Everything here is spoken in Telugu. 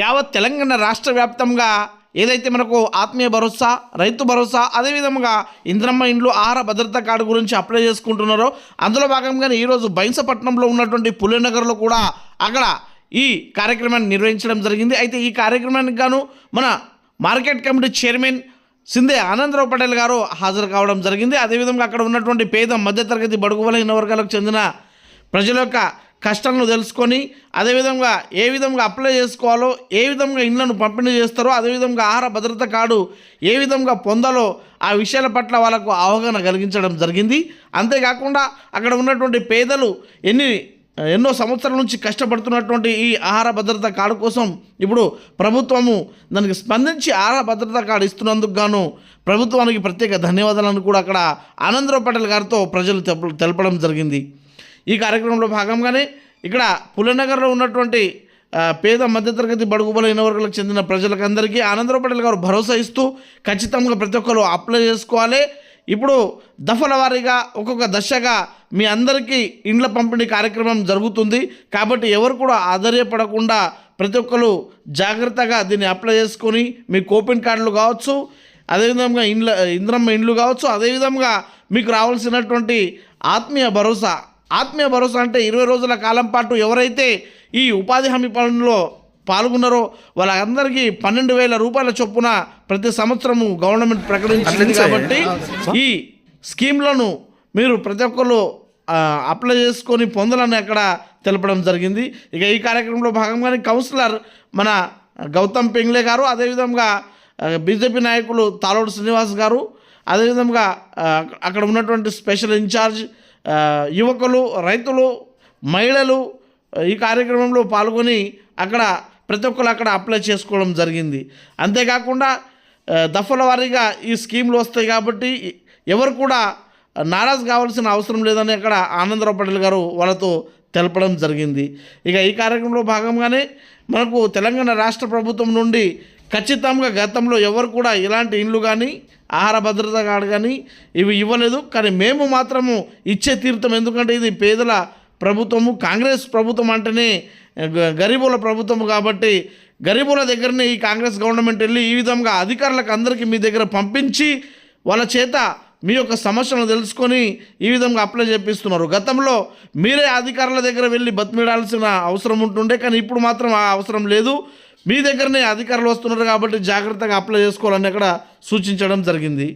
యావత్ తెలంగాణ రాష్ట్ర వ్యాప్తంగా ఏదైతే మనకు ఆత్మీయ భరోసా రైతు భరోసా అదేవిధంగా ఇంద్రమ్మ ఇండ్లు ఆహార భద్రతా కార్డు గురించి అప్లై చేసుకుంటున్నారో అందులో భాగంగానే ఈరోజు బైన్సపట్నంలో ఉన్నటువంటి పులినగర్లో కూడా అక్కడ ఈ కార్యక్రమాన్ని నిర్వహించడం జరిగింది. అయితే ఈ కార్యక్రమానికి గాను మన market committee chairman Shinde Anandrao Patel గారు హాజరు కావడం జరిగింది. అదేవిధంగా అక్కడ ఉన్నటువంటి పేద మధ్యతరగతి బడుగు వర్గాలకు చెందిన ప్రజల యొక్క కష్టాలను తెలుసుకొని అదేవిధంగా ఏ విధంగా అప్లై చేసుకోవాలో ఏ విధంగా ఇండ్లను పంపిణీ చేస్తారో అదేవిధంగా ఆహార భద్రత కార్డు ఏ విధంగా పొందాలో ఆ విషయాల పట్ల వాళ్ళకు అవగాహన కలిగించడం జరిగింది. అంతేకాకుండా అక్కడ ఉన్నటువంటి పేదలు ఎన్ని ఎన్నో సంవత్సరాల నుంచి కష్టపడుతున్నటువంటి ఈ ఆహార భద్రత కార్డు కోసం ఇప్పుడు ప్రభుత్వము దానికి స్పందించి ఆహార భద్రత కార్డు ఇస్తున్నందుకు గాను ప్రభుత్వానికి ప్రత్యేక ధన్యవాదాలను కూడా అక్కడ ఆనందరావు పటేల్ గారితో ప్రజలు తెలపడం జరిగింది. ఈ కార్యక్రమంలో భాగంగానే ఇక్కడ పులనగర్లో ఉన్నటువంటి పేద మధ్యతరగతి బడుగు బలైన వర్గాలకు చెందిన ప్రజలకందరికీ ఆనందరావు పటేల్ గారు భరోసా ఇస్తూ ఖచ్చితంగా ప్రతి ఒక్కరు అప్లై చేసుకోవాలి. ఇప్పుడు దఫల వారీగా ఒక్కొక్క దశగా మీ అందరికీ ఇండ్ల పంపిణీ కార్యక్రమం జరుగుతుంది. కాబట్టి ఎవరు కూడా ఆశ్చర్యపడకుండా ప్రతి ఒక్కరు జాగ్రత్తగా దీన్ని అప్లై చేసుకొని మీ కోపిన్ కార్డులు కావచ్చు అదేవిధంగా ఇండ్ల ఇంద్రమ్మ ఇండ్లు కావచ్చు అదేవిధంగా మీకు రావాల్సినటువంటి ఆత్మీయ భరోసా ఆత్మీయ భరోసా అంటే ఇరవై రోజుల కాలం పాటు ఎవరైతే ఈ ఉపాధి హామీ పనుల్లో పాల్గొన్నారో వాళ్ళందరికీ పన్నెండు వేల రూపాయల చొప్పున ప్రతి సంవత్సరము గవర్నమెంట్ ప్రకటించింది కాబట్టి ఈ స్కీమ్లను మీరు ప్రతి ఒక్కరు అప్లై చేసుకొని పొందాలని అక్కడ తెలపడం జరిగింది. ఇక ఈ కార్యక్రమంలో భాగంగానే కౌన్సిలర్ మన గౌతమ్ పెంగ్లే గారు అదేవిధంగా బీజేపీ నాయకులు తాలోడు శ్రీనివాస్ గారు అదేవిధంగా అక్కడ ఉన్నటువంటి స్పెషల్ ఇన్ఛార్జ్ యువకులు రైతులు మహిళలు ఈ కార్యక్రమంలో పాల్గొని అక్కడ ప్రతి ఒక్కరు అక్కడ అప్లై చేసుకోవడం జరిగింది. అంతేకాకుండా దఫల వారీగా ఈ స్కీమ్లు వస్తాయి కాబట్టి ఎవరు కూడా నారాజ్ కావాల్సిన అవసరం లేదని అక్కడ ఆనందరావు పటేల్ గారు వాళ్ళతో తెలపడం జరిగింది. ఇక ఈ కార్యక్రమంలో భాగంగానే మనకు తెలంగాణ రాష్ట్ర ప్రభుత్వం నుండి ఖచ్చితంగా గతంలో ఎవరు కూడా ఇలాంటి ఇండ్లు కానీ ఆహార భద్రత కార్డు కానీ ఇవి ఇవ్వలేదు. కానీ మేము మాత్రము ఇచ్చే తీర్థం ఎందుకంటే ఇది పేదల ప్రభుత్వము కాంగ్రెస్ ప్రభుత్వం అంటేనే గ- గరీబుల ప్రభుత్వం కాబట్టి గరీబుల దగ్గరనే ఈ కాంగ్రెస్ గవర్నమెంట్ వెళ్ళి ఈ విధంగా అధికారులకు అందరికీ మీ దగ్గర పంపించి వాళ్ళ చేత మీ యొక్క సమస్యలను తెలుసుకొని ఈ విధంగా అప్లై చేపిస్తున్నారు. గతంలో మీరే అధికారుల దగ్గర వెళ్ళి బతిమిడాల్సిన అవసరం ఉంటుండే కానీ ఇప్పుడు మాత్రం ఆ అవసరం లేదు. మీ దగ్గరనే అధికారులు వస్తున్నారు కాబట్టి జాగ్రత్తగా అప్లై చేసుకోవాలని అక్కడ సూచించడం జరిగింది.